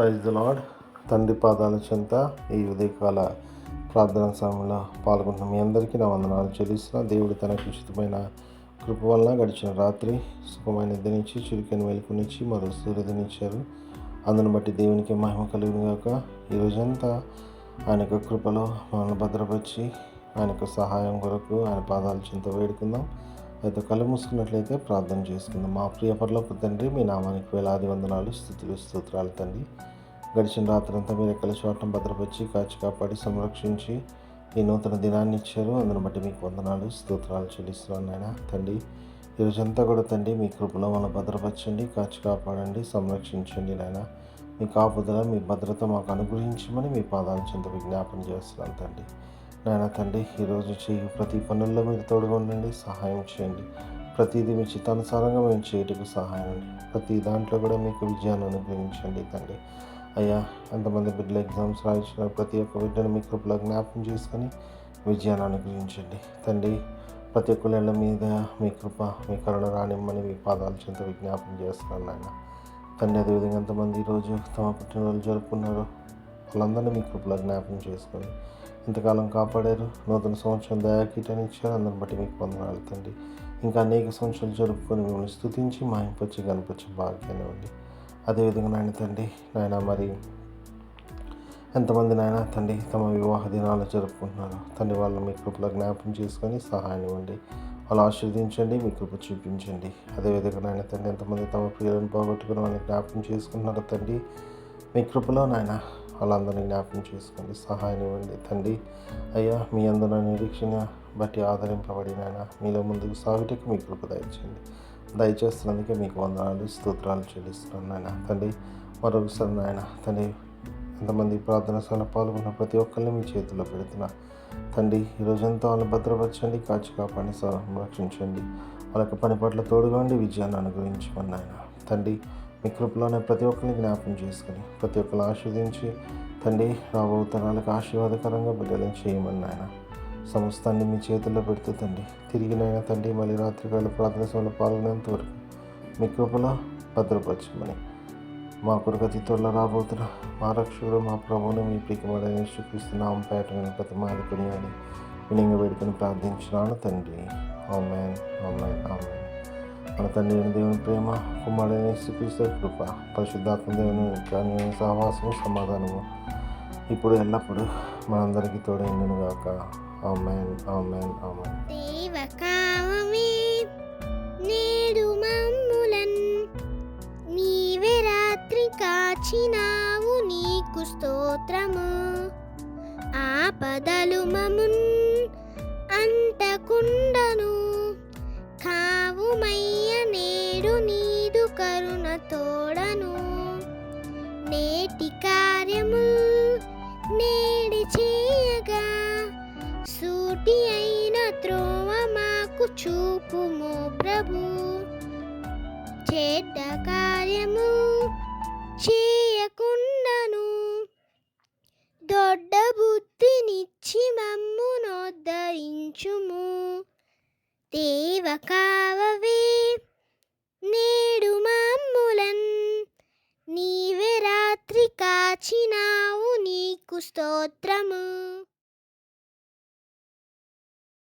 Praise the lord తండ్రి పాదాల చెంత ఈ ఉదయకాల ప్రార్థన సమయంలో పాల్గొంటున్న మీ అందరికీ నా వందనాలు చెల్లిస్తున్న. దేవుడు తనకు ఉచితమైన కృప వలన గడిచిన రాత్రి సుఖమైన నిద్ర నుంచి చురుకైన వెలుగు మరో సూర్యదనిచ్చారు అందును బట్టి దేవునికి మహిమ కలిగిన గాక. ఈ రోజంతా ఆయన యొక్క కృపలో మనల్ని భద్రపరిచి ఆయన యొక్క సహాయం కొరకు ఆయన పాదాల చెంత వేడుకుందాం. అయితే కళ్ళు మూసుకున్నట్లయితే ప్రార్థన చేసుకుందాం. మా ప్రియ పరలోకి తండ్రి మీ నామానికి వేలాది వందనాలు స్థుతులు స్తోత్రాలు తండ్రి. గడిచిన రాత్రంతా మీరు ఎక్కల చోటం భద్రపరిచి కాచి కాపాడి సంరక్షించి ఈ నూతన దినాన్ని ఇచ్చారు. అందును బట్టి మీకు వందనాలు స్తోత్రాలు చెల్లిస్తున్నాను నాయన తండ్రి. ఈరోజంతా కూడా తండ్రి మీ కృపలో మనం భద్రపరచండి కాచి కాపాడండి సంరక్షించండి నాయన. మీ కాపుదల మీ భద్రత మాకు అనుగ్రహించమని మీ పాదాల చెంత విజ్ఞాపన చేస్తున్నాను తండ్రి. నాయన తండ్రి ఈరోజు చేయి ప్రతి పనుల్లో మీరు తోడుగా ఉండండి సహాయం చేయండి. ప్రతిదీ మీ చిత్తానుసారంగా మేము చేయటకు సహాయం అండి. ప్రతి దాంట్లో కూడా మీకు విజయాన్ని అనుగ్రహించండి తండ్రి. అయ్యా ఎంతమంది బిడ్డలు ఎగ్జామ్స్ రాయించిన ప్రతి ఒక్క బిడ్డను మీ కృపలో జ్ఞాపకం చేసుకొని విజయాన్ని అనుగ్రహించండి. తండ్రి ప్రతి ఒక్కళ్ళ మీద మీ కృప మీ కరుణ రానిమ్మని మీ పాదాల చెంత విజ్ఞాపం చేస్తున్నాను నాయన. తండ్రి అదేవిధంగా ఎంతమంది ఈరోజు తమ పుట్టినరోజు జరుపుకున్నారో వాళ్ళందరినీ మీ కృపలో జ్ఞాపకం చేసుకొని ఇంతకాలం కాపాడారు. నూతన సంవత్సరం దయాకీటాన్ని ఇచ్చారు. అందరిని బట్టి మీకు వందనాలు తండ్రి ఇంకా అనేక సంవత్సరాలు జరుపుకొని మిమ్మల్ని మా మాయింపచ్చి కనిపించే భాగ్యాన్ని ఉంది అదేవిధంగా నాయన తండ్రి నాయన మరి ఎంతమంది నాయన తండ్రి తమ వివాహ దినాలు జరుపుకుంటున్నారు తండ్రి వాళ్ళని మీ కృపలో జ్ఞాపకం చేసుకొని సహాయం ఇవ్వండి. వాళ్ళు ఆశీర్వదించండి మీ కృప చూపించండి. అదేవిధంగా నాయన తండ్రి ఎంతమంది తమ ప్రియులను పోగొట్టుకుని వాళ్ళని జ్ఞాపకం చేసుకుంటున్నారు తండ్రి మీ కృపలో నాయన వాళ్ళందరినీ జ్ఞాపకం చేసుకోండి సహాయం ఇవ్వండి. తండ్రి అయ్యా మీ అందరూ నిరీక్షణ బట్టి ఆదరింపబడి నాయన. మీలో ముందుకు సాగుటకు మీ కృప దయచేయండి. దయచేస్తున్నందుకే మీకు వందనాలు స్తోత్రాలు చెల్లిస్తున్నాను నాయన. తండ్రి మరొకసారి నాయన తండ్రి ఎంతమంది ప్రార్థన సభలో పాల్గొన్న ప్రతి ఒక్కరిని మీ చేతిలో పెడుతున్నా. తండ్రి ఈ రోజంతా వాళ్ళని భద్రపరచండి కాచి కాపాడి సంరక్షించండి వాళ్ళకి పని పట్ల తోడుగా ఉండి విజయాన్ని అనుగ్రహించమని నాయన. తండ్రి మీ కృపలోనే ప్రతి ఒక్కరిని జ్ఞాపకం చేసుకొని ప్రతి ఒక్కరిని ఆస్వాదించి తండ్రి రాబో తరాలకు ఆశీర్వాదకరంగా బిడ్డలను చేయమని నాయన సమస్తాన్ని మీ చేతుల్లో పెడుతూ తండ్రి తిరిగినైనా తండ్రి మళ్ళీ రాత్రికాల ప్రార్థన సభలో పాల్గొనేంత వరకు మీ కృపలో భద్రపరచమని మా కొరకు అతి త్వరలో రాబోతున్న మా రక్షకుడు మా ప్రభువును మీ ప్రికమడని చూపిస్తున్నాం పేటమైన ప్రతి మాదికొని అని వినింగ వేడుకొని ప్రార్థించినాను తండ్రి. అమ్మాయి ఆమెన్. ఆమెన్. మన తండ్రి అయిన దేవుని ప్రేమ కుమారుడైన శ్రీకృష్ణ కృప పరిశుద్ధాత్మ దేవుని కానీ సహవాసము సమాధానము ఇప్పుడు ఎల్లప్పుడూ మనందరికీ తోడైండును గాక. Amen amen amen. దేవకామమే నేడు మమ్ములన్ నీవే రాత్రి కాచినావు నీకు స్తోత్రము. ఆపదలు మమున్ అంటకుండను నేటి కార్యము నేడి చేయగా సూటి అయిన త్రోవ మాకు చూపుము ప్రభు. చేత కార్యము చేయకుండాను దొడ్డ బుద్ధినిచ్చి మమ్మునోద్ధరించుము దేవ కావవే నేడు మమ్ములన్ నీ స్తోత్రము.